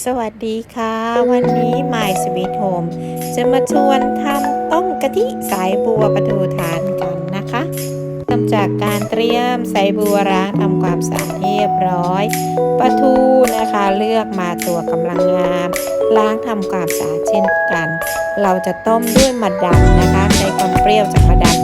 สวัสดีค่ะ วันนี้ My Sweet Home จะมาชวนทำต้มกะทิสายบัวปลาทูทานกันนะคะเริ่มจากการเตรียมสายบัวล้างทำความสะอาดเรียบร้อยปลาทูนะคะเลือกมาตัวกำลังงามล้างทำความสะอาดเช่นกัน เราจะต้มด้วยมะดันนะคะใช้ความเปรี้ยวจากมะดัน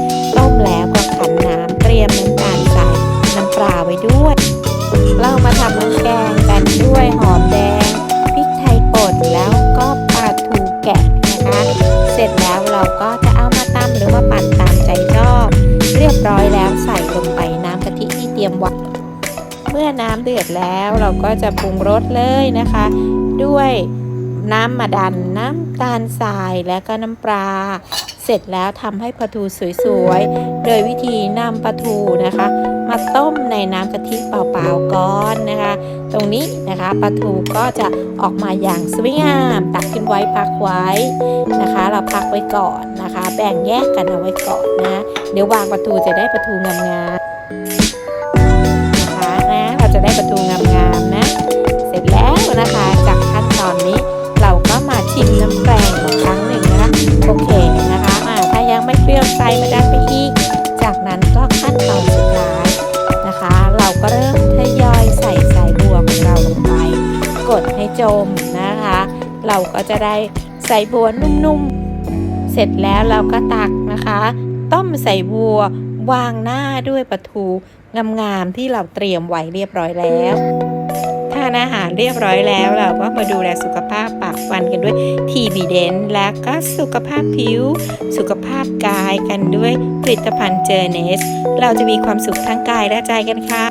อว่าปั่นตามใจชอบ เรียบร้อยแล้วใส่ลงไปน้ำกะทิที่เตรียมไว้เมื่อน้ำเดือดแล้วเราก็จะปรุงรสเลยนะคะ ด้วยน้ำมะดันน้ำตาลทรายและก็น้ำปลาเสร็จแล้วทำให้ปลาทูสวยๆ โดยวิธีนำปลาทูนะคะ มาต้มในน้ำกะทิเปล่าๆก่อนนะคะ ตรงนี้นะคะปลาทูก็จะออกมาอย่างสวยงามตักขึ้นไว้พักไว้นะคะ เราพักไว้ก่อนนะคะ แบ่งแยกกันเอาไว้ก่อนนะ เดี๋ยววางปลาทูจะได้ปลาทูงามๆนะคะนะเราจะได้ปลาทูงาม จมนะคะ เราก็จะได้ใส่บัวนุ่มๆ เสร็จแล้วเราก็ตักนะคะ ต้มใส่บัววางหน้าด้วยปลาทูงามๆที่เราเตรียมไว้เรียบร้อยแล้วทานอาหารเรียบร้อยแล้วเราก็มาดูแลสุขภาพปากฟันกันด้วยทีบีเดนและก็สุขภาพผิว สุขภาพกายกันด้วยผลิตภัณฑ์เจอเนส เราจะมีความสุขทั้งกายและใจกันค่ะ